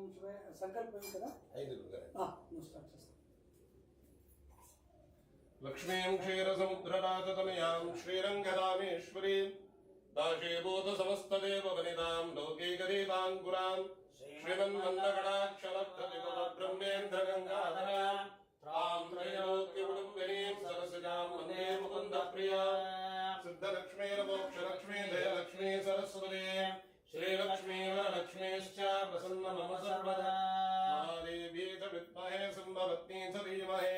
लक्ष्मी क्षीर समुद्रराजतनया श्रीरंगदाश्वरी ಹಾಂ ನಮಸ್ಕಾರ ಸರ್ लक्ष्मीं क्षीरसमुद्रराजतनयां श्रीरङ्गरामेश्वरीं दाशीभूतसमस्तदेववनितां सरस्वती श्रीलक्ष्मी नमः सर्वदा। महादेव्येत विद्महे सम्भवत्नी च धीमहे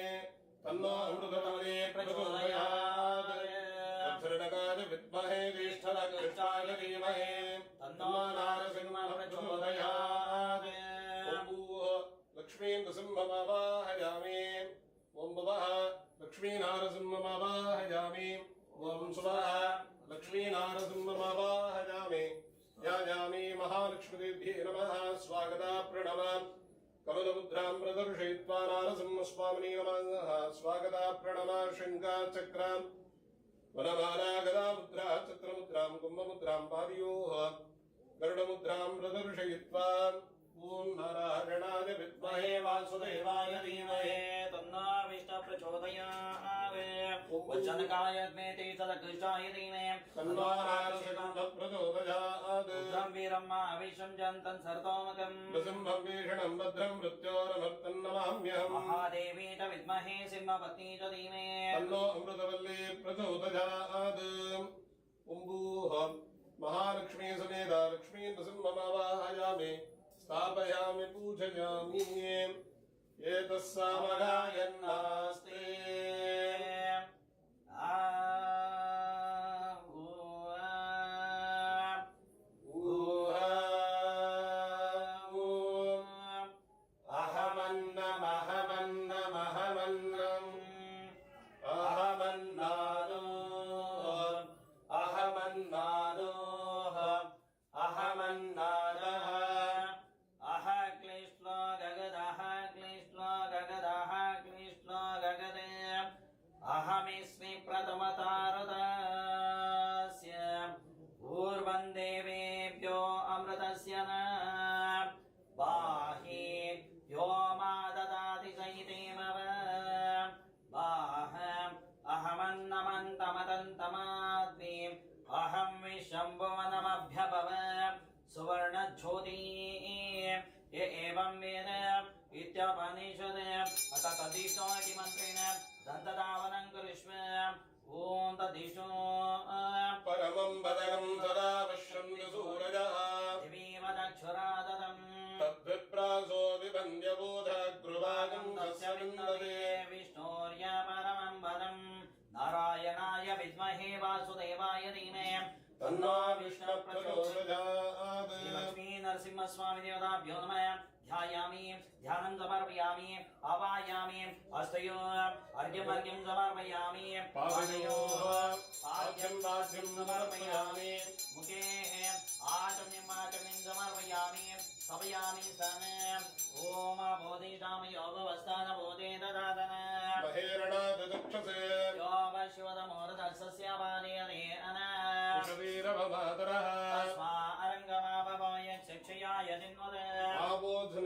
तन्नो प्रचोदयात् दक्षिणकाज विद्महे ज्येष्ठलकृष्टाय धीमहे तन्नो नारसिंह प्रचोदयात् लक्ष्मीं नृसिंहमावाहयामि ॐ भवः लक्ष्मीनारसिंहमावाहयामि। ॐ सुवः लक्ष्मीनारसिंहमावाह याजामी महालक्ष्मीदेभ्ये नमः। स्वागता प्रणव कमलमुद्राम् प्रदर्शयित्वा नारसिंहस्वामिने नमः। स्वागता प्रणव शङ्काचक्राम् वनमालागदामुद्रा चक्रमुद्राम् कुम्भमुद्राम् पादयोः। गरुडमुद्राम् प्रदर्शयित्वा ॐ नारायणाय विद्महे वासुदेवाय धीमहे। तन्नाविष्टप्रचोदयात्। उज्जनकायज्ञेते तत्प्रचोदयात् उद्रं अविशं जन्तं सर्तोमकं वीषणं भद्रं मृत्योरमर्तं नमाम्यहम् महादेवी च विद्महे सिंहपत्नी च धीमे अमृतवल्ली प्रचोदयात् महालक्ष्मी समेता लक्ष्मी नृसिंहमावाहयामि स्थापयामि पूजयामि। अथ तदीशो इति मन्त्रेण दन्तदावनम् कुरुष्व ॐ तदीशो। परमम् पदरम् सदा पश्यन् सूरजः। इमेव दक्षुरादरम् तद्भिप्रासो विभङ्ग्यबोधग्रुभागम् तस्य विन्दते। विष्णोर्य परमम् पदम् नारायणाय विद्महे वासुदेवाय धीमे। धीमेष्ण प्री नरसिंहस्वामि देवताभ्यो नमः। आवायामि ध्यानं समर्पयामि आवायामि हस्तयो अर्घ्यम् अर्घ्यं समर्पयामि समर्पयामि मुखे आचम्यम् आचम्यं समर्पयामि सपयामि सन। ॐ बोधयिताम योगवस्थान बोधे ददातन बहिर्णदक्षसे योगशिवतमोरथस्य पादयते शिक्षया यदिन्वदे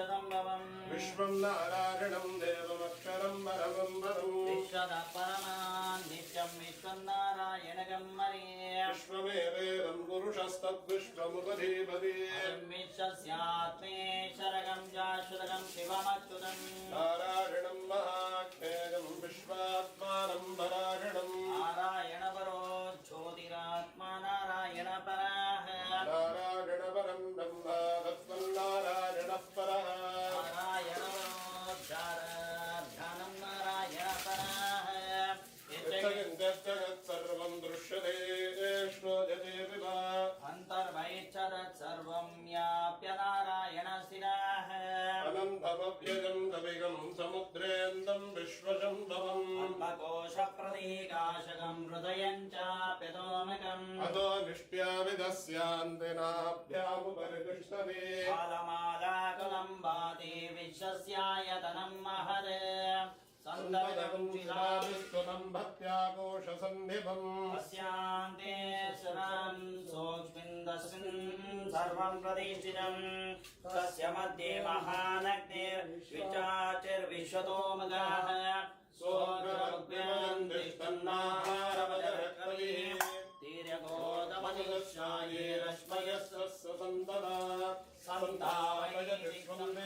विश्वं नारायणं देवमक्षरं परमं पदम् विश्वतः परमान् नित्यं विश्वं नारायणगं मरे। विश्वमेवेदं पुरुषस्तद्विश्वमुपधीपति विश्वस्यात्मेश्वरगं शाश्वतगं शिवमच्युतम् समुद्रेन्दम् विश्वशम्भवम् अल्पकोशप्रतीकाशकम् हृदयम् चाप्यतोमकम् अतो निष्ट्यामिदस्यान्तिनाभ्यामुपरितिष्ठते। कालमालाकुलम् भाति विश्वस्यायतनम् महत् चिरा विश्वतम् अस्यान्ते सुराम् सोऽस्मिन्दस्मिन् सर्वम् प्रतिष्ठितम् तस्य मध्ये महानग्निर्विचाचिर्विश्वतोमगाः सोऽग्रमुग्रमन्दिष्टन्नाहारवदरकविः तीर्यगोतमनिशाये रश्मयस्य सन्तदा सन्तावयति विश्वम्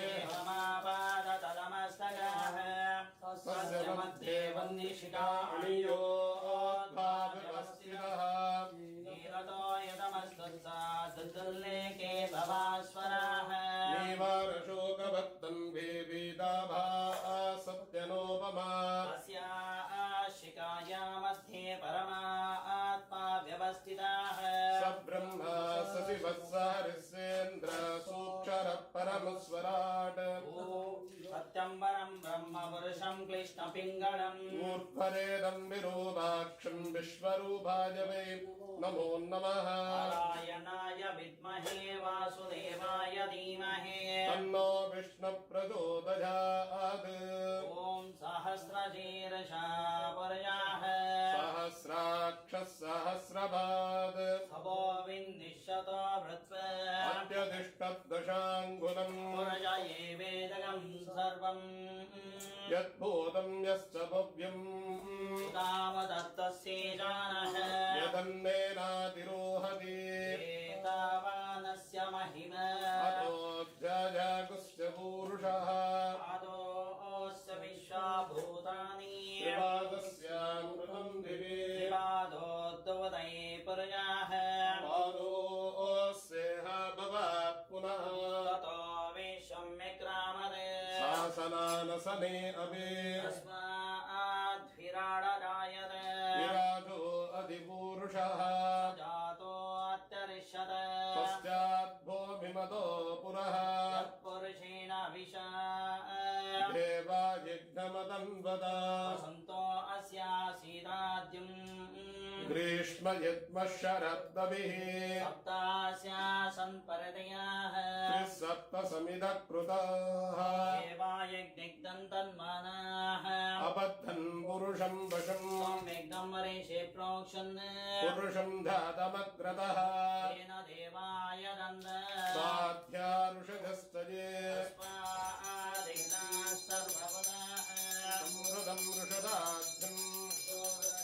तस्य मध्ये अणियोद्भाव्यवस्थितः नीरतो यदमस्तुल्लेके भवास्वराः। परम् ब्रह्म पुरुषम् मूर्धरेदम् विरूपाक्षम् विश्वरूपाय वे नमो नमः। नारायणाय विद्महे वासुदेवाय धीमहे। तन्नो विष्णुप्रचोदयात्। ॐ सहस्रशीर्षा पुर्याः हस्रभाविन्दिशताष्टशाङ्कुलम् एवेदनं सर्वम्। यद्भूतम् यश्च भव्यम्। तावदत्तस्येजानः जानः। एतावानस्य महिमा। शासनानसने अभे तस्माद्भिराडरायत विराजो अधिपूरुषः। जातोऽत्यरिष्यत पश्चाद्भूमिमतो पुरः। यत्पुरुषेण विशा देवायज्ञमदन्वद वसन्तो अस्यासीदाद्यम्। ग्रीष्म यद्मः शरद्दभिः सप्तास्यासन् परदयाः त्रिसप्तसमिदः कृताः देवायज्ञम् तन्मानाः अबद्धन् पुरुषम् वशम्। सम्यग्नम् वरेशे प्रोक्षन्। पुरुषम् धातमग्रतः। तेन देवाय दन्द साध्यारुषधस्तये सर्वपदाः ऋषदाध्यम्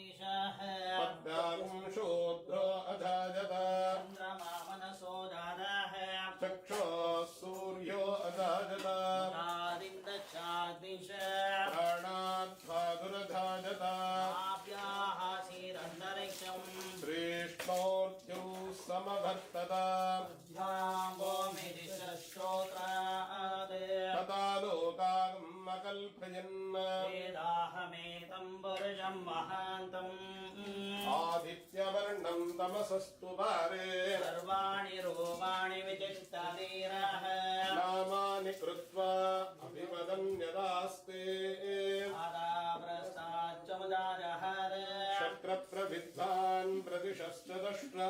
वेदाहमेतम् पुरुषम् महान्तम्। आदित्यवर्णम् तमसस्तु पारे सर्वाणि रूपाणि विचिष्टवीरः नामानि कृत्वा अभिवदन्यदास्ते आदाप्रस्ताच्चमुदारहर शक्रप्रविद्वान् प्रतिशश्च दष्ट्रा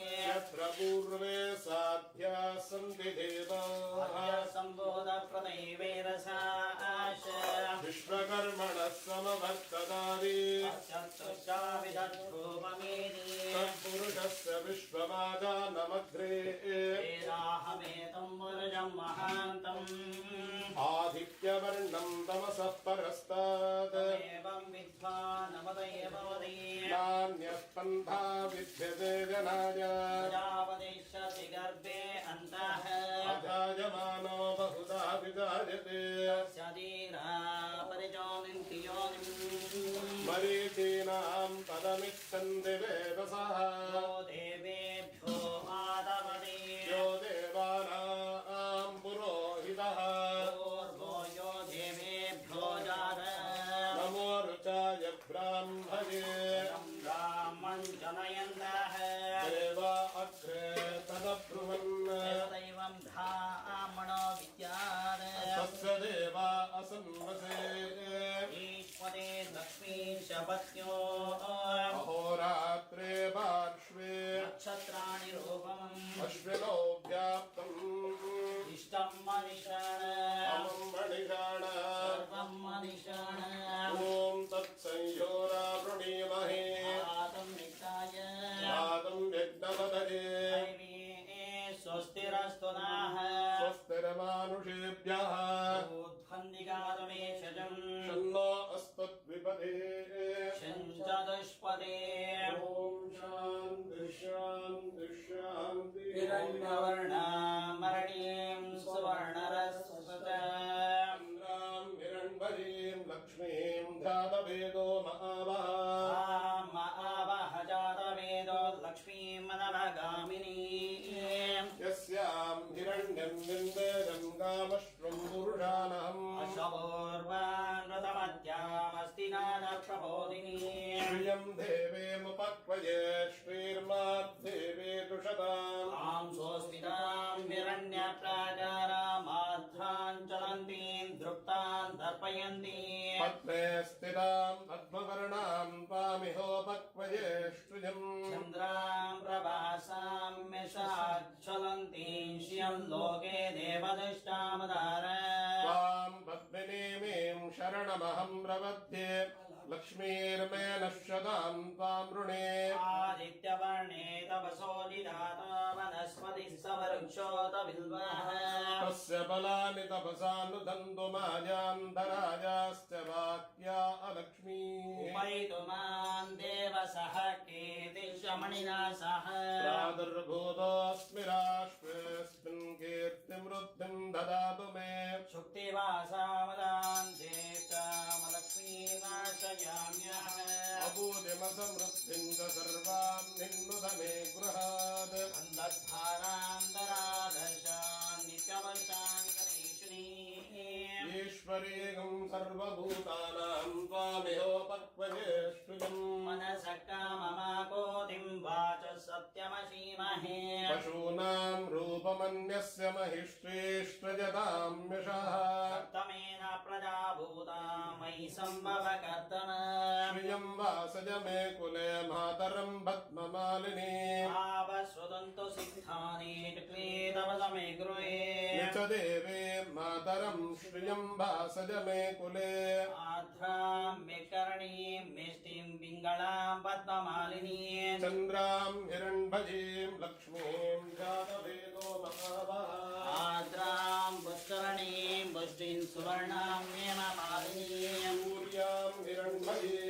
पूर्वे साध्या सन्ति देवाः सम्बोधप्रदैवेरसाश विश्वकर्मणः समवर्तदादि चतुश्चाविदक्षोभमेदि विश्ववादा वेदाहमेतं महान्तम् आदित्यवर्णम् तमसः परस्तात्। एवं विद्वानमदये भवति नान्यः पन्था विद्यते जनाय। प्रजापतिष्यसि गर्भे अन्तः। अजायमानो बहुधा विजायते। शरीरा परिजोनिन्ति योनिम् मरीचीनाम् पदमिच्छन्ति वेदसः रूपम् अश्विनो व्याप्तम् इष्टं मनिषाण। अमम् मणिषाण। सर्वं मनिषाण। ॐ तत्संयोरा वृणीमहे आतं निकाय पादम् यज्ञपदये स्वस्तिरस्तु नः स्वस्तिरमानुषेभ्यः। ऊर्ध्वन्दिगातमेषजम् शन्नो अस्मद्विपदे चतुष्पदे ॐ la स्थिताम् पद्मवर्णाम् त्वामिहोपक्वये श्रियम् चन्द्रां प्रभासां यशाच्छलन्तीं श्रियं लोके देवदृष्टामदार। त्वाम् पद्मिनीमीम् शरणमहम् प्रपद्ये लक्ष्मीर्मे नश्यताम् त्वाम् ऋणे आदित्यवर्णे तपसोदिदाता वनस्पतिः सवृक्षोत बिल्वः तस्य बलानि तपसानुदन्तु मायान्तरायाश्च वाक्या अलक्ष्मीः। उपैतुमान् देवसः केतिशमणिना सह प्रादुर्भूतोऽस्मि राष्ट्रेऽस्मिन् कीर्तिमृद्धिम् ददातु मे। शुक्तिवासामदान् देवकामलक्ष्मीनाशयाम्यः अबूजमसमृद्धिम् च निन्नुत मे गृहात्। गणेशनी ीश्वरेकम् सर्वभूतानां मनसः काममाकोतिम् वाच सत्यमशीमहे पशूनाम् रूपमन्यस्य महिष्टेष्टयतां तमेन प्रजाभूताम्। मयि सम्भव कर्तन श्रियम् वासज मे कुले मातरम् पद्ममालिनी। आवस्वदन्तु सिद्धानि समे गृहे च देवे मातरम् श्रियम् वासज मे कुले। आध्रां विकर्णीं मिष्टिं पिङ्गळां पद्ममालिनीं। चन्द्राम् हिरण्भजीम् लक्ष्मीम् जातवेदो महावः हिरण्मयीम्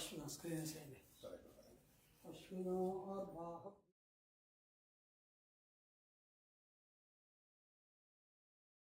Ashuna, screen saying. Ashuna or Baha.